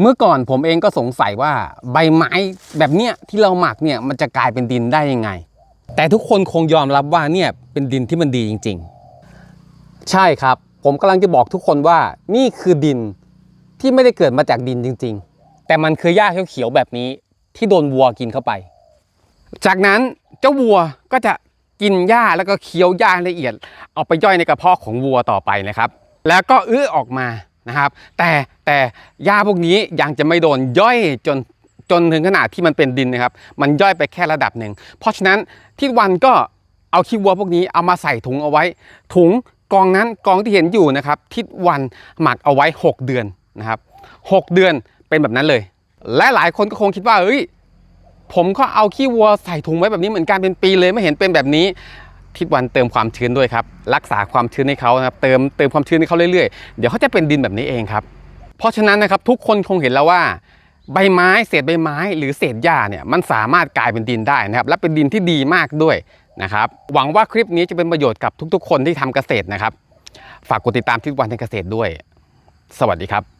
เมื่อก่อนผมเองก็สงสัยว่าใบไม้แบบเนี้ยที่เราหมักเนี่ยมันจะกลายเป็นดินได้ยังไง แต่ทุกคนคงยอมรับว่าเนี่ยเป็นดินที่มันดีจริง ๆ ใช่ครับ ผมกำลังจะบอกทุกคนว่านี่คือดินที่ไม่ได้เกิดมาจากดินจริง ๆ แต่มันคือหญ้าเขียวๆแบบนี้ที่โดนวัวกินเข้าไป จากนั้นเจ้าวัวก็จะกินหญ้าแล้วก็เคี้ยวหญ้าละเอียด เอาไปย่อยในกระเพาะของวัวต่อไปนะครับ แล้วก็เอื้อออกมา นะครับ แต่แต่หญ้าพวกนี้ยังจะไม่โดนย่อยจนจนถึงขนาดที่มันเป็นดินนะครับ มันย่อยไปแค่ระดับหนึ่ง เพราะฉะนั้นที่วันก็เอาขี้วัวพวกนี้เอามาใส่ถุงเอาไว้ ถุงกองนั้นกองที่เห็นอยู่นะครับ ทิศวันหมักเอาไว้ 6 เดือนนะครับ 6 เดือนเป็นแบบนั้นเลย และหลายคนก็คงคิดว่าเอ้ยผมก็เอาขี้วัวใส่ถุงไว้แบบนี้เหมือนกันเป็นปีเลยไม่เห็นเป็นแบบนี้ ทิศวันเติมความชื้นด้วยครับ รักษาความชื้นให้เขานะครับ เติมเติมความชื้นให้เขาเรื่อยๆ เดี๋ยวเขาจะเป็นดินแบบนี้เองครับ เพราะฉะนั้นนะครับทุกคนคงเห็นแล้วว่า ใบไม้เศษใบไม้หรือเศษหญ้าเนี่ยมันสามารถกลายเป็นดินได้นะครับ และเป็นดินที่ดีมากด้วยนะครับ หวังว่าคลิปนี้จะเป็นประโยชน์กับทุก ๆ คนที่ทำเกษตรนะครับ ฝากกดติดตามทิศวันในเกษตรด้วย สวัสดีครับ